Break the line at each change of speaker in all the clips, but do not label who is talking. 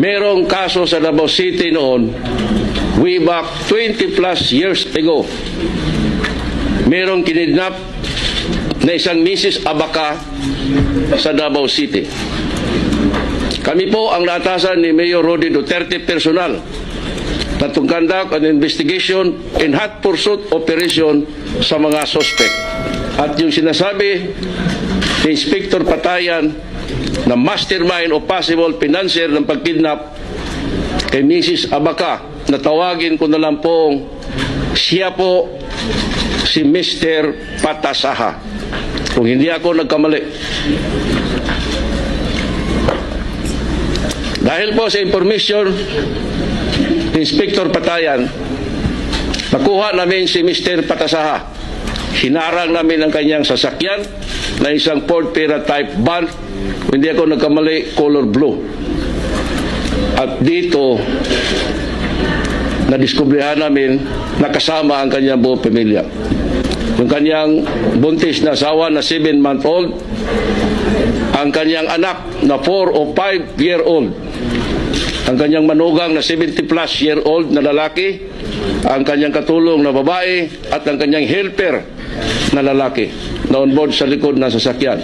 merong kaso sa Davao City noon, way back 20 plus years ago. Merong kinidnap na isang Mrs. Abaca sa Davao City. Kami po ang naatasan ni Mayor Rodi Duterte personal na to an investigation in hot pursuit operation sa mga suspect. At yung sinasabi ni Inspector Patayan na mastermind o possible financier ng pagkidnap kay Mrs. Abaca na tawagin ko na lang pong siya po si Mr. Patasaha. Kung hindi ako nagkamali. Dahil po sa information ni Inspector Patayan, nakuha namin si Mr. Patasaha. Hinarang namin ang kanyang sasakyan na isang Ford Pera type van. Kung hindi ako nagkamali, color blue. At dito, nadiskubrihan namin nakasama ang kanyang buong pamilya. Yung kanyang buntis na asawa na 7-month-old, ang kanyang anak na 4 o 5 year old, ang kanyang manugang na 70 plus year old na lalaki, ang kanyang katulong na babae, at ang kanyang helper na lalaki na on board sa likod ng sasakyan.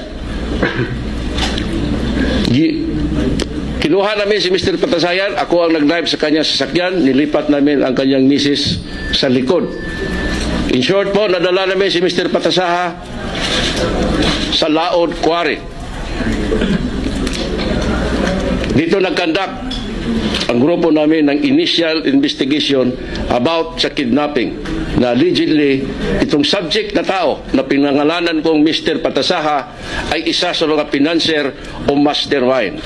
Kinuha namin si Mr. Patasayan, ako ang nag-drive sa kanyang sasakyan, nilipat namin ang kanyang misis sa likod. In short po, nadala namin si Mr. Patasaha sa Laod Quarry. Dito nagkandak ang grupo namin ng initial investigation about sa kidnapping na allegedly itong subject na tao na pinangalanan kong Mr. Patasaha ay isa sa mga financier o mastermind.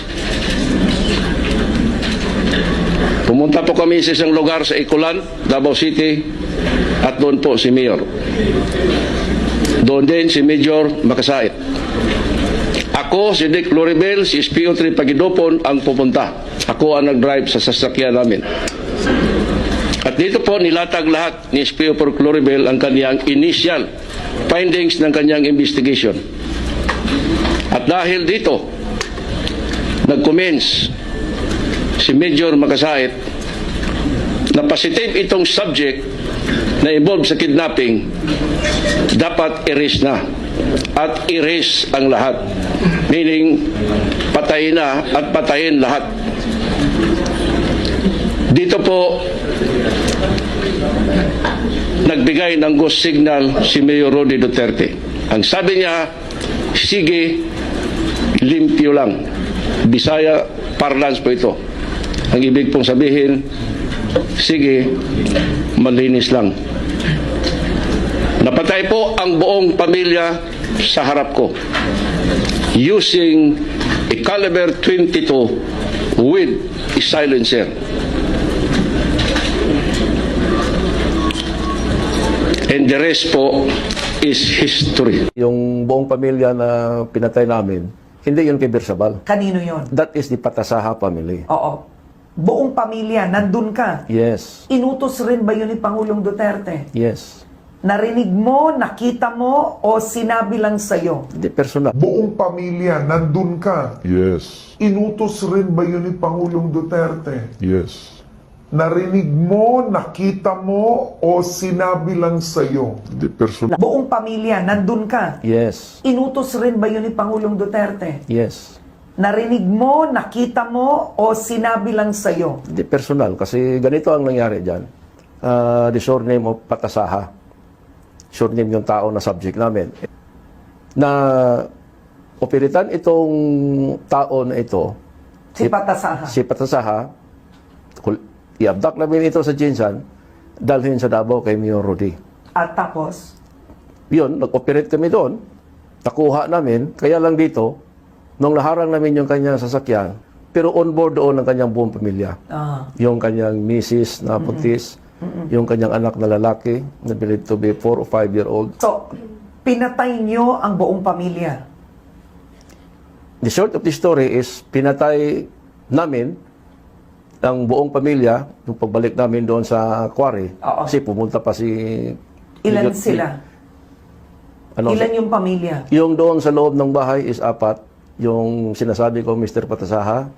Pumunta po kami sa isang lugar sa Ikulan, Davao City, at doon po si Mayor. Doon din si Major Makasait. Ako, si Dick Loribel, si SPO3 Pagidopon ang pupunta. Ako ang nag-drive sa sasakyan namin. At dito po nilatag lahat ni SPO for Cloribel ang kanyang initial findings ng kanyang investigation. At dahil dito, nag-commence si Major Makasait na positive itong subject na involved sa kidnapping, dapat erase na. At erase ang lahat. Meaning, patayin na at patayin lahat. Dito po, nagbigay ng ghost signal si Mayor Rodi Duterte. Ang sabi niya, sige, limpyo lang. Bisaya parlance po ito. Ang ibig pong sabihin, sige, malinis lang. Napatay po ang buong pamilya sa harap ko using a caliber 22 with a silencer. And the rest po is history.
Yung buong pamilya na pinatay namin, hindi yun kay Birsabal.
Kanino yon?
That is the Patasaha family.
Oo. Buong pamilya, nandun ka.
Yes.
Inutos rin ba yun ni Pangulong Duterte?
Yes.
Narinig mo, nakita mo, o sinabi lang sa'yo?
Hindi personal.
Buong pamilya, nandun ka.
Yes.
Inutos rin ba yun ni Pangulong Duterte?
Yes.
Narinig mo, nakita mo, o sinabi lang sa'yo?
Hindi personal.
Buong pamilya, nandun ka.
Yes.
Inutos rin ba yun ni Pangulong Duterte?
Yes.
Narinig mo, nakita mo, o sinabi lang sa'yo?
Hindi personal. Kasi ganito ang nangyari dyan. Uh, the surname of Patasaha. Surname yung tao na subject namin. Na operitan itong tao na ito,
Si Patasaha.
si Patasaha, i-abduct namin ito sa Jinsan, dalhin sa Davao kay Mayor Rudy.
At tapos,
Yun, nag-operate kami doon, nakuha namin, kaya lang dito, nung naharang namin yung kanyang sasakyan, pero on board doon ang kanyang buong pamilya.
ah,
Yung kanyang misis na buntis, yung kanyang anak na lalaki, na believed to be 4 or 5 year old.
so, pinatay nyo ang buong pamilya.
The short of the story is, pinatay namin ang buong pamilya, yung pagbalik namin doon sa quarry,
Oo.
kasi pumunta pa si...
Ilan
Major-
sila?
Ano,
Ilan yung pamilya?
Yung doon sa loob ng bahay is apat. Yung sinasabi ko, Mr. Patasaha,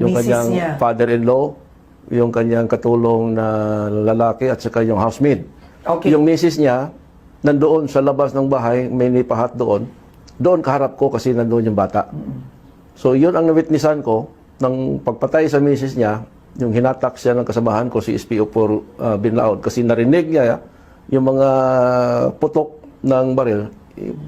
yung
Misis
kanyang father-in-law, yung kanyang katulong na lalaki at saka yung housemaid.
Okay.
Yung misis niya, nandoon sa labas ng bahay, may nipahat doon. Doon kaharap ko kasi nandoon yung bata. So yun ang nawitnessan ko ng pagpatay sa misis niya, yung hinatak siya ng kasamahan ko si SPO for uh, Binlaod kasi narinig niya yung mga putok ng baril,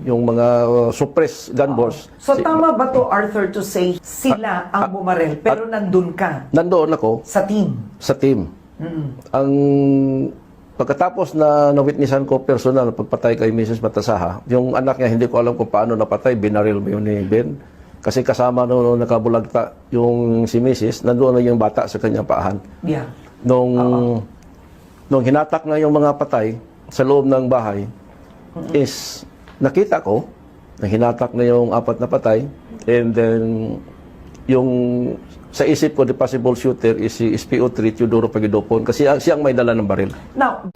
yung mga uh, suppress gun balls.
So
Si-
tama ba to Arthur to say sila ang bumarel pero nandun ka
nandoon ako
sa team?
sa team. Ang pagkatapos na nawitnessan ko personal pagpatay kay Mrs. Matasaha, yung anak niya hindi ko alam kung paano napatay, binaril mo yun ni Ben. Kasi kasama no, nakabulagta yung si Mrs. nandoon na yung bata sa kanyang paahan.
Yeah.
Nung nung hinatak na yung mga patay sa loob ng bahay is nakita ko na hinatak na yung apat na patay and then yung sa isip ko the possible shooter is si SPO3 Teodoro Pagidopon kasi siya ang may dala ng baril.
Now,